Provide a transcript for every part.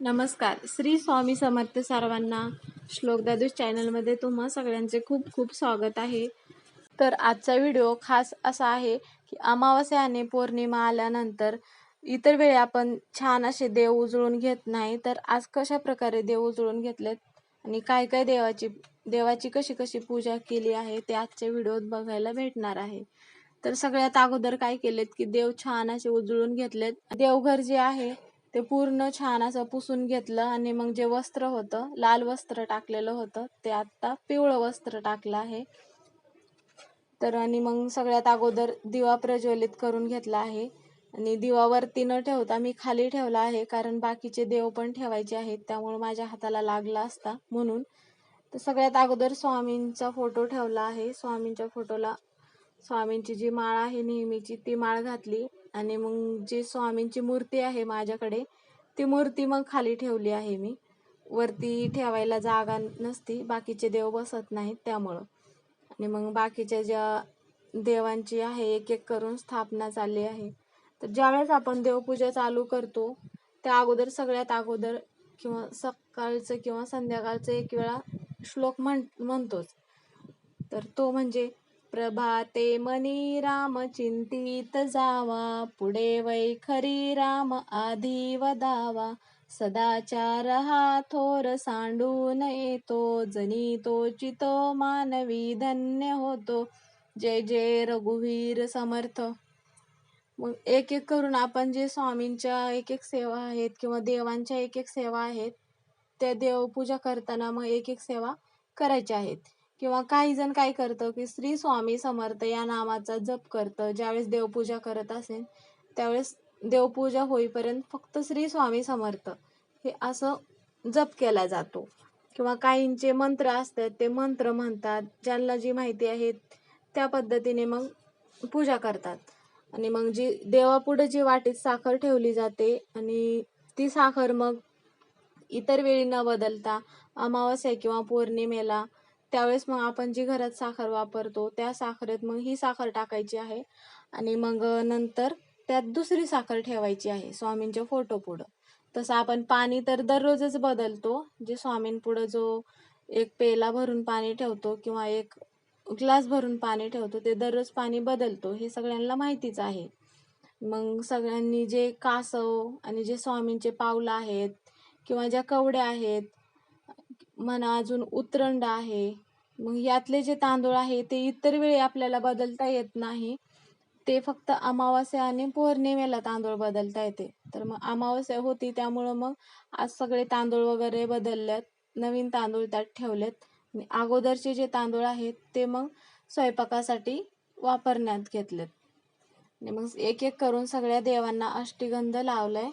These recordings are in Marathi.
नमस्कार. श्री स्वामी समर्थ सर्वांना श्लोक दादूस चॅनलमध्ये तुम्हा सगळ्यांचे खूप खूप स्वागत आहे. तर आजचा व्हिडिओ खास असा आहे की अमावस्या आणि पौर्णिमा आल्यानंतर इतर वेळी आपण छान असे देव उजळून घेत नाही तर आज कशा प्रकारे देव उजळून घेतलेत आणि काय काय देवाची देवाची कशी कशी पूजा केली आहे ते आजच्या व्हिडिओत बघायला भेटणार आहे. तर सगळ्यात अगोदर काय केलेत की देव छान असे उजळून घेतलेत. देवघर जे आहे ते पूर्ण छान असं पुसून घेतलं आणि मग जे वस्त्र होतं लाल वस्त्र टाकलेलं होतं ते आत्ता पिवळं वस्त्र टाकलं आहे. तर आणि मग सगळ्यात अगोदर दिवा प्रज्वलित करून घेतला आहे. आणि दिवावरती न ठेवता मी खाली ठेवला आहे कारण बाकीचे देव पण ठेवायचे आहेत त्यामुळे माझ्या हाताला लागला असता म्हणून. तर सगळ्यात अगोदर स्वामींचा फोटो ठेवला आहे. स्वामींच्या फोटोला स्वामींची जी माळ आहे नेहमीची ती माळ घातली. आणि मग जी स्वामींची मूर्ती आहे माझ्याकडे ती मूर्ती मग खाली ठेवली आहे मी. वरती ठेवायला जागा नसती बाकीचे देव बसत नाहीत त्यामुळं. आणि मग बाकीच्या ज्या देवांची आहे एक एक करून स्थापना चालली आहे. तर ज्यावेळेस आपण देवपूजा चालू करतो त्या अगोदर सगळ्यात अगोदर किंवा सकाळचं किंवा संध्याकाळचं एक वेळा श्लोक म्हण म्हणतोच. तर तो म्हणजे प्रभाते मनी राम चिंतित जावा पुढे वै खरी राम आधी वदावा सदाचार हा थोर सांडून येतो जनी तो चितो मानवी धन्य होतो. जय जय रघुवीर समर्थ. मग एक एक करून आपण जे स्वामींच्या एक एक सेवा आहेत किंवा देवांच्या एक एक सेवा आहेत त्या देवपूजा करताना मग एक एक सेवा करायच्या आहेत. किंवा काही जण काय करतं की श्री स्वामी समर्थ या नामाचा जप करतं ज्यावेळेस देवपूजा करत असेल त्यावेळेस देवपूजा होईपर्यंत फक्त श्री स्वामी समर्थ हे असं जप केला जातो. किंवा काहींचे मंत्र असतात ते मंत्र म्हणतात ज्यांना जी माहिती आहे त्या पद्धतीने मग पूजा करतात. आणि मग जी देवापुढे जी वाटीत साखर ठेवली जाते आणि ती साखर मग इतर वेळी न बदलता अमावस्या किंवा पौर्णिमेला त्यावेळेस मग आपण जी घरात साखर वापरतो त्या साखरेत मग ही साखर टाकायची आहे आणि मग नंतर त्यात दुसरी साखर ठेवायची आहे स्वामींच्या फोटो पुढं. तसं आपण पाणी तर दररोजच बदलतो जे स्वामींपुढं जो एक पेला भरून पाणी ठेवतो किंवा एक ग्लास भरून पाणी ठेवतो ते दररोज पाणी बदलतो हे सगळ्यांना माहितीच आहे. मग सगळ्यांनी जे कासव आणि जे स्वामींचे पावलं आहेत किंवा ज्या कवड्या आहेत म्हणा अजून उतरंड आहे. मग यातले जे तांदूळ आहे ते इतर वेळी आपल्याला बदलता येत नाही. ते फक्त अमावास्या आणि पौर्णिमेला तांदूळ बदलता येते. तर मग अमावस्या होती त्यामुळं मग आज सगळे तांदूळ वगैरे बदलल्यात. नवीन तांदूळ त्यात ठेवलेत. आणि अगोदरचे जे तांदूळ आहेत ते मग स्वयंपाकासाठी वापरण्यात घेतलेत. आणि मग एक एक करून सगळ्या देवांना अष्टगंध लावलाय.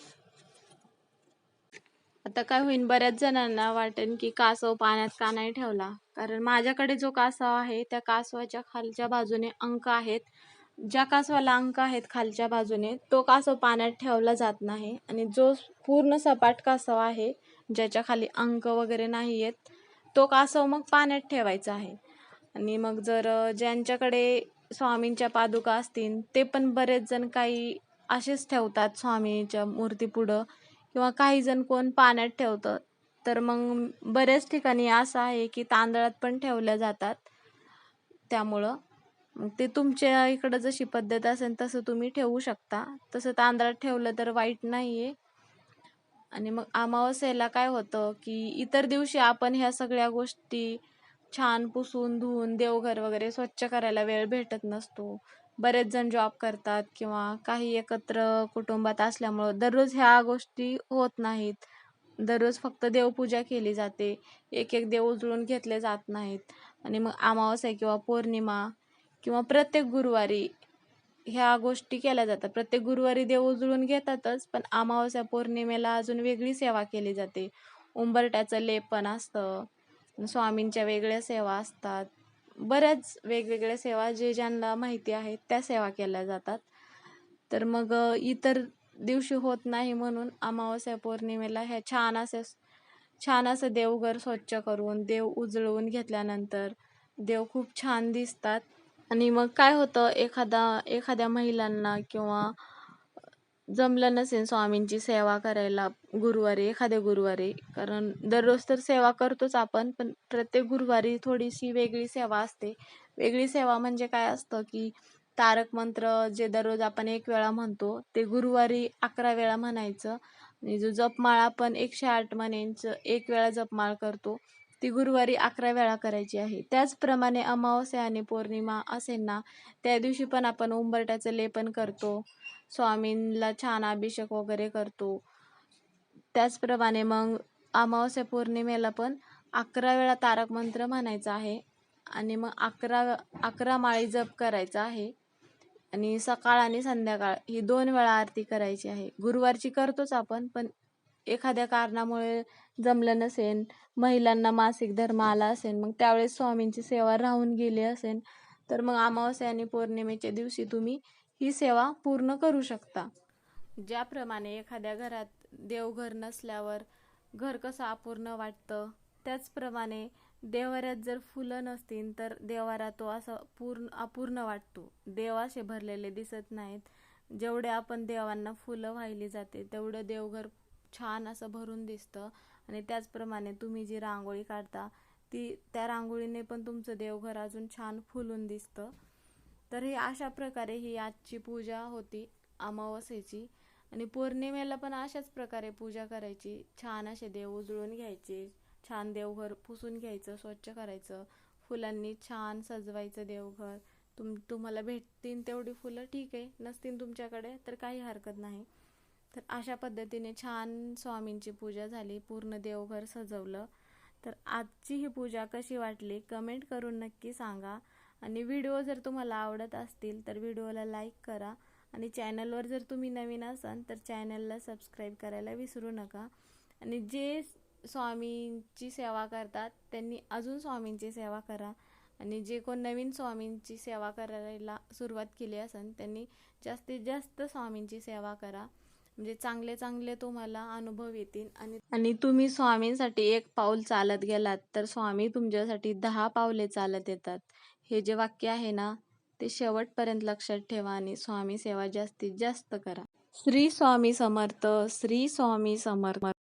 आता काय होईल बऱ्याच जणांना वाटेल की कासव पाण्यात का नाही ठेवला. कारण माझ्याकडे जो कासव आहे त्या कासवाच्या खालच्या बाजूने अंक आहेत. ज्या कासवाला अंक आहेत खालच्या बाजूने तो कासव पाण्यात ठेवला जात नाही. आणि जो पूर्ण सपाट कासव आहे ज्याच्या खाली अंक वगैरे नाही आहेत तो कासव मग पाण्यात ठेवायचा आहे. आणि मग जर ज्यांच्याकडे स्वामींच्या पादुका असतील ते पण बरेच जण काही असेच ठेवतात स्वामीच्या मूर्तीपुढं. किंवा काही जण कोण पाण्यात ठेवतं. तर मग बऱ्याच ठिकाणी असं आहे की तांदळात पण ठेवल्या जातात. त्यामुळं मग ते तुमच्या इकडं जशी पद्धत असेल तसं तुम्ही ठेवू शकता. तसं तांदळात ठेवलं तर वाईट नाही आहे आणि मग अमावस्येला काय होतं की इतर दिवशी आपण ह्या सगळ्या गोष्टी छान पुसून धुवून देवघर वगैरे स्वच्छ करायला वेळ भेटत नसतो. बरेच जण जॉब करतात किंवा काही एकत्र कुटुंबात असल्यामुळं दररोज ह्या गोष्टी होत नाहीत. दररोज फक्त देवपूजा केली जाते. एक एक देव उजळून घेतले जात नाहीत. आणि मग अमावस्या किंवा पौर्णिमा किंवा प्रत्येक गुरुवारी ह्या गोष्टी केल्या जातात. प्रत्येक गुरुवारी देव उजळून घेतातच पण अमावस्या पौर्णिमेला अजून वेगळी सेवा केली जाते. उंबरट्याचं लेपन असतं स्वामींच्या वेगळ्या सेवा असतात. बऱ्याच वेगवेगळ्या सेवा जे ज्यांना माहिती आहेत त्या सेवा केल्या जातात. तर मग इतर दिवशी होत नाही म्हणून अमावस्या पौर्णिमेला ह्या छान असे छान असं देवघर स्वच्छ करून देव उजळवून घेतल्यानंतर देव खूप छान दिसतात. आणि मग काय होतं एखादा एखाद्या महिलांना किंवा जमलं नसेल स्वामींची सेवा करायला गुरुवारी एखाद्या गुरुवारी. कारण दररोज तर सेवा करतोच आपण पण प्रत्येक गुरुवारी थोडीशी वेगळी सेवा असते. वेगळी सेवा म्हणजे काय असतं की तारक मंत्र जे दररोज आपण एक वेळा म्हणतो ते गुरुवारी अकरा वेळा म्हणायचं. आणि जो जपमाळ आपण एकशे आठ म्हणायचं एक वेळा जपमाळ करतो. ती गुरुवारी अकरा वेळा करायची आहे. त्याचप्रमाणे अमावस्या आणि पौर्णिमा असेल ना त्या दिवशी पण आपण उंबरट्याचं लेपन करतो. स्वामींना छान अभिषेक वगैरे करतो. त्याचप्रमाणे मग अमावस्या पौर्णिमेला पण अकरा वेळा तारक मंत्र म्हणायचं आहे आणि मग अकरा अकरा माळी जप करायचा आहे आणि सकाळ आणि संध्याकाळ ही दोन वेळा आरती करायची आहे. गुरुवारची करतोच आपण पण एखाद्या कारणामुळे जमलं नसेन महिलांना मासिक धर्म आला असेल मग त्यावेळेस स्वामींची सेवा राहून गेली असेल तर मग अमावस्या आणि पौर्णिमेच्या दिवशी तुम्ही ही सेवा पूर्ण करू शकता. ज्याप्रमाणे एखाद्या घरात देवघर नसल्यावर घर कसं अपूर्ण वाटतं त्याचप्रमाणे देवाऱ्यात जर फुलं नसतील तर देवारा तो असं पूर्ण अपूर्ण वाटतो. देवाशे भरलेले दिसत नाहीत. जेवढे आपण देवांना फुलं वाहिली जाते तेवढं देवघर छान असं भरून दिसतं. आणि त्याचप्रमाणे तुम्ही जी रांगोळी काढता ती त्या रांगोळीने पण तुमचं देवघर अजून छान फुलून दिसतं. तर हे अशा प्रकारे ही आजची पूजा होती अमावस्येची. आणि पौर्णिमेला पण अशाच प्रकारे पूजा करायची. छान असे देव उजळून घ्यायचे छान देवघर पुसून घ्यायचं स्वच्छ करायचं. फुलांनी छान सजवायचं देवघर. तुम तुम्हाला भेटतील तेवढी फुलं ठीक आहे. नसतील तुमच्याकडे तर काही हरकत नाही. तर अशा पद्धतीने छान स्वामींची पूजा झाली पूर्ण देवघर सजवलं. तर आजची ही पूजा कशी वाटली कमेंट करून नक्की सांगा. आणि व्हिडिओ जर तुम्हाला आवडत असतील तर व्हिडिओला लाईक करा. आणि चॅनलवर जर तुम्ही नवीन असाल तर चॅनलला सबस्क्राईब करायला विसरू नका. आणि जे स्वामींची सेवा करतात त्यांनी अजून स्वामींची सेवा करा. आणि जे कोण नवीन स्वामींची सेवा करायला सुरुवात केली असेल त्यांनी जास्तीत जास्त स्वामींची सेवा करा. म्हणजे चांगले चांगले तुम्हाला अनुभव येतील आणि आणि तुम्ही स्वामींसाठी एक पाऊल चालत गेलात तर स्वामी तुमच्यासाठी दहा पावले चालत येतात. हे जे वाक्य आहे ना ते शेवटपर्यंत लक्षात ठेवा आणि स्वामी सेवा जास्तीत जास्त करा. श्री स्वामी समर्थ श्री स्वामी समर्थ.